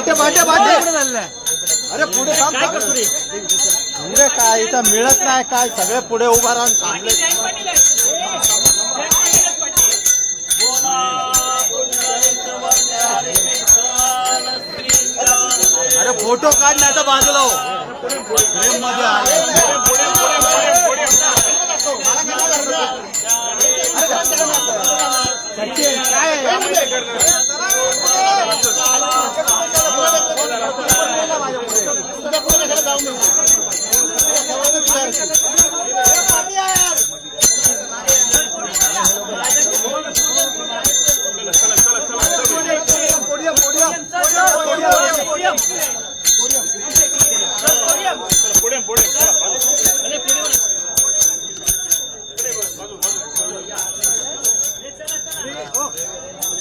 बाटे बाटे बाटे अरे पुढे थांब. पुढे काय इथं मिळत नाही काय सगळे पुढे उभा राहून थांबले. अरे फोटो काढ नाही तर बाजूला हो. फ्रेममध्ये आले. पोडियम पोडियम पोडियम पोडियम अरे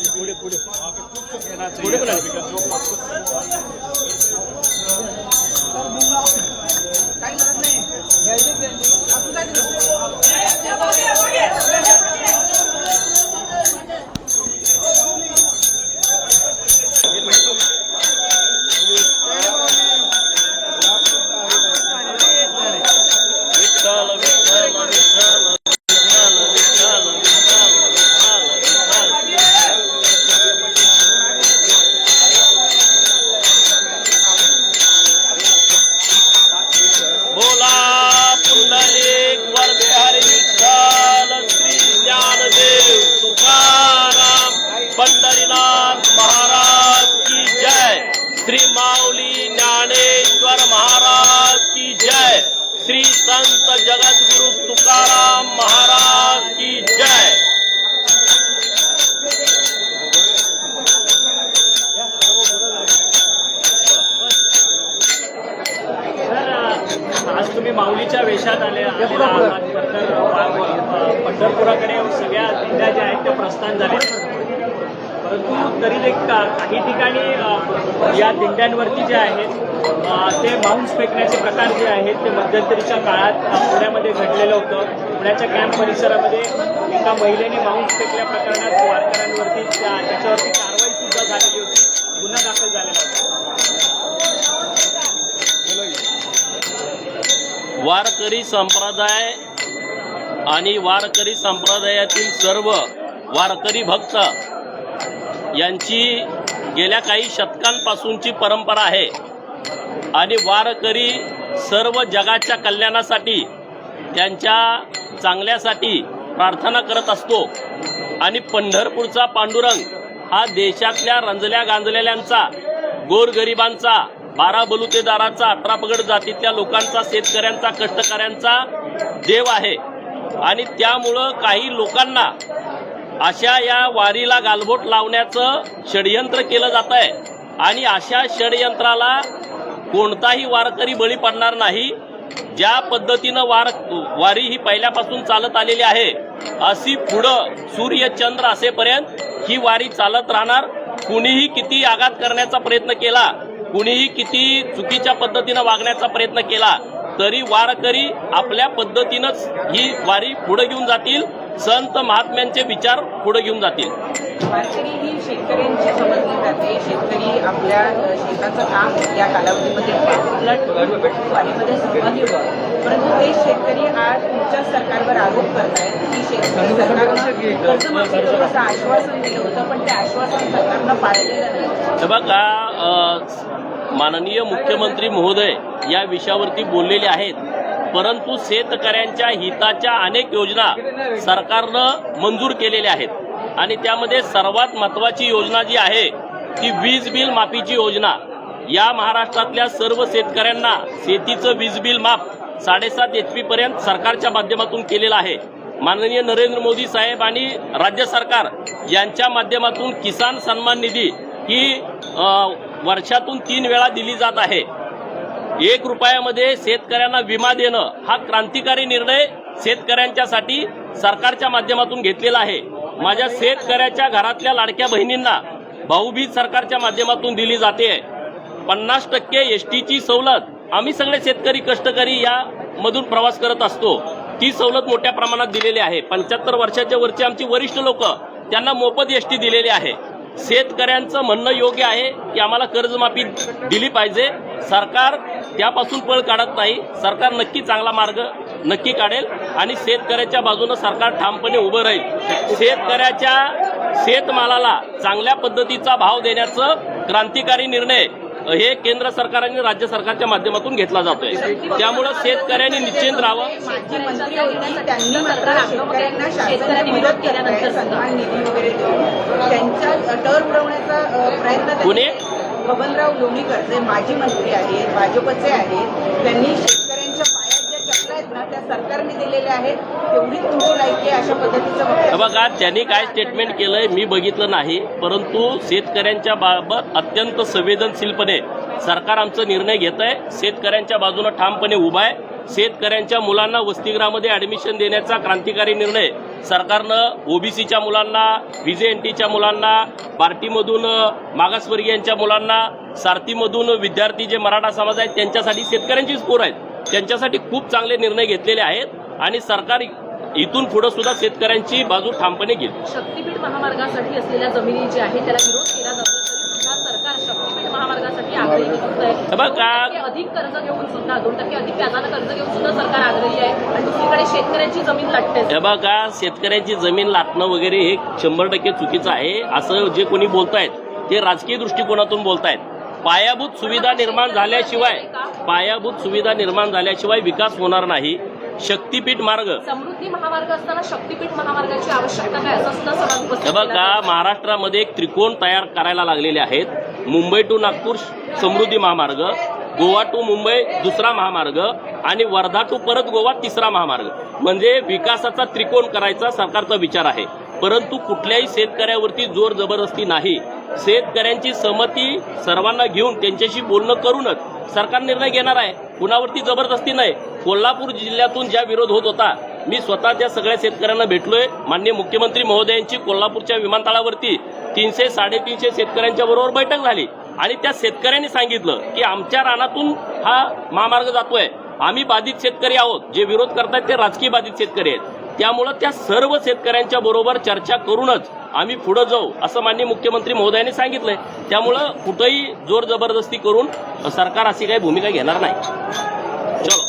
पोडियम पोडियम काही लागत नाही आपण काय दिलं तरी एक का- काही ठिकाणी या दिंड्यांवरती जे आहेत ते माउंट्स फेकण्याचे प्रकार जे आहेत ते मध्यंतरीच्या काळात पुण्यामध्ये घडलेलं होतं. पुण्याच्या कॅम्प परिसरामध्ये एका महिलेने माउंट्स फेकल्या प्रकरणात वारकऱ्यांवरती त्या- त्याच्यावरती कारवाई सुद्धा झालेली होती. गुन्हा दाखल झालेला होता. वारकरी संप्रदाय आणि वारकरी संप्रदायातील सर्व वारकरी भक्त यांची गेल्या काही शतकांपासूनची परंपरा आहे. आणि वारकरी सर्व जगाच्या कल्याणासाठी त्यांच्या चांगल्यासाठी प्रार्थना करत असतो. आणि पंढरपूरचा पांडुरंग हा देशातल्या रंजल्या गांजलेल्यांचा गोरगरिबांचा बारा बलुतेदाराचा अठरापगड जातीतल्या लोकांचा शेतकऱ्यांचा कष्टकऱ्यांचा देव आहे. आणि त्यामुळं काही लोकांना अशा या वारीला गालबोट लावण्याचं षडयंत्र केलं जात आहे आणि अशा षडयंत्राला कोणताही वारकरी बळी पडणार नाही. ज्या पद्धतीनं वार वारी ही पहिल्यापासून चालत आलेली आहे अशी पुढं सूर्य चंद्र असेपर्यंत ही वारी चालत राहणार. कुणीही किती आघात करण्याचा प्रयत्न केला कुणीही किती चुकीच्या पद्धतीनं वागण्याचा प्रयत्न केला तरी वारकरी आपल्या पद्धतीनंच ही वारी पुढे घेऊन जातील. संत महात्म्यांचे विचार पुढे घेऊन जातील. वारकरी ही शेतकऱ्यांची समजली जाते शेतकरी आपल्या शेताचं काम या कालावधीमध्ये उलट वारीमध्ये सहभागी व्हावं परंतु ते शेतकरी आज तुमच्या सरकारवर आरोप करतायत की शेतकरी सरकारनं कर्जमाफीचं असं आश्वासन दिलं होतं पण ते आश्वासन सरकारनं पाळलेलं नाही. बघा माननीय मुख्यमंत्री महोदय या विषयावरती बोललेले आहेत. परंतु शेतकऱ्यांच्या हिताच्या अनेक योजना सरकारनं मंजूर केलेल्या आहेत. आणि त्यामध्ये सर्वात महत्वाची योजना जी आहे ती वीज बिल माफीची योजना. या महाराष्ट्रातल्या सर्व शेतकऱ्यांना शेतीचं वीज बिल माफ साडेसात एच पीपर्यंत सरकारच्या माध्यमातून केलेलं आहे. माननीय नरेंद्र मोदी साहेब आणि राज्य सरकार यांच्या माध्यमातून किसान सन्मान निधी ही वर्षातून तीन वेळा दिली जात आहे. एक रुपयामध्ये शेतकऱ्यांना विमा देणं हा क्रांतिकारी निर्णय शेतकऱ्यांच्यासाठी सरकारच्या माध्यमातून घेतलेला आहे. माझ्या शेतकऱ्याच्या घरातल्या लाडक्या बहिणींना भाऊबीज सरकारच्या माध्यमातून दिली जाते. पन्नास टक्के एस टीची सवलत आम्ही सगळे शेतकरी कष्टकरी या मधून प्रवास करत असतो. ती सवलत मोठ्या प्रमाणात दिलेली आहे. पंच्याहत्तर वर्षाच्या वरची आमची वरिष्ठ लोक त्यांना मोफत एस टी दिलेली आहे. शेतकऱ्यांचं म्हणणं योग्य आहे की आम्हाला कर्जमाफी दिली पाहिजे. सरकार त्यापासून पळ काढत नाही. सरकार नक्की चांगला मार्ग नक्की काढेल आणि शेतकऱ्याच्या बाजूनं सरकार ठामपणे उभं राहील. शेतकऱ्याच्या शेतमालाला चांगल्या पद्धतीचा भाव देण्याचं क्रांतिकारी निर्णय हे केंद्र सरकार आणि राज्य सरकारच्या माध्यमातून घेतला जातोय त्यामुळं शेतकऱ्यांनी निश्चिंत राहावं? केला. बबनराव लोणीकर जे माजी मंत्री आहेत भाजपचे आहेत त्यांनी शेतकऱ्यांच्या पायात ज्या चक्र आहेत ना त्या सरकारने दिलेल्या आहेत एवढी तुमची लायकी आहे अशा वक्तव्य बघा त्यांनी काय स्टेटमेंट केलंय मी बघितलं नाही परंतु शेतकऱ्यांच्या बाबत अत्यंत संवेदनशीलपणे सरकार आमचा निर्णय घेत आहे शेतकऱ्यांच्या बाजूनं ठामपणे उभा आहे. शेतकऱ्यांच्या मुलांना वसतिगृहामध्ये ऍडमिशन देण्याचा क्रांतिकारी निर्णय सरकारनं ओबीसीच्या मुलांना व्हीजेएनटीच्या मुलांना पार्टीमधून मागासवर्गीयांच्या मुलांना सारथीमधून विद्यार्थी जे मराठा समाज आहेत त्यांच्यासाठी शेतकऱ्यांची स्कोर आहेत. त्यांच्यासाठी खूप चांगले निर्णय घेतलेले आहेत आणि सरकार इथून पुढे सुद्धा शेतकऱ्यांची बाजू ठामपणे घेईल शक्तीपीठ महामार्गासाठी असलेल्या जमिनी जी आहे त्याला विरोध केला जातो. सरकार शक्तीपीठ महामार्गासाठी आग्रही आहे अधिक कर्ज घेऊन सुद्धा दोन टक्के अधिक व्याजानं कर्ज घेऊन सुद्धा सरकार आग्रही आहे. आणि दुसरीकडे शेतकऱ्यांची जमीन लटते. बघा शेतकऱ्यांची जमीन लाटणं वगैरे हे शंभर टक्के चुकीचं आहे. असं जे कोणी बोलतायत ते राजकीय दृष्टिकोनातून बोलतायत. पायाभूत सुविधा निर्माण झाल्याशिवाय पायाभूत सुविधा निर्माण झाल्याशिवाय विकास होणार नाही. शक्तीपीठ मार्ग. समृद्धी महामार्ग असताना शक्तीपीठ महामार्गाची आवश्यकता काय? असं बघा. महाराष्ट्रामध्ये एक त्रिकोण तयार करायला लागलेले आहेत. मुंबई टू नागपूर समृद्धी महामार्ग गोवा टू मुंबई दुसरा महामार्ग आणि वर्धा टू परत गोवा तिसरा महामार्ग. म्हणजे विकासाचा त्रिकोण करायचा सरकारचा विचार आहे. परंतु कुठल्याही शेतकऱ्यावरती जोर जबरदस्ती नाही. शेतकऱ्यांची सहमती सर्वांना घेऊन त्यांच्याशी बोलणं करूनच सरकार निर्णय घेणार आहे. कुणावरती जबरदस्ती नाही. कोल्हापूर जिल्ह्यातून ज्या विरोध होत होता मी स्वतः त्या सगळ्या शेतकऱ्यांना भेटलोय. माननीय मुख्यमंत्री महोदयांची कोल्हापूरच्या विमानतळावरती तीनशे साडेतीनशे शेतकऱ्यांच्या बरोबर बैठक झाली. आणि त्या शेतकऱ्यांनी सांगितलं की आमच्या रानातून हा महामार्ग जातोय. आम्ही बाधित शेतकरी आहोत. जे विरोध करतायत ते राजकीय बाधित शेतकरी आहेत. त्यामुळं त्या सर्व शेतकऱ्यांच्या बरोबर चर्चा करूनच आम्ही पुढे जाऊ असं माननीय मुख्यमंत्री महोदयांनी सांगितलंय. त्यामुळं कुठंही जोर जबरदस्ती करून सरकार अशी काही भूमिका घेणार नाही. चलो.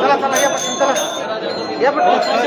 चला चला या पटकन चला. या पटकन.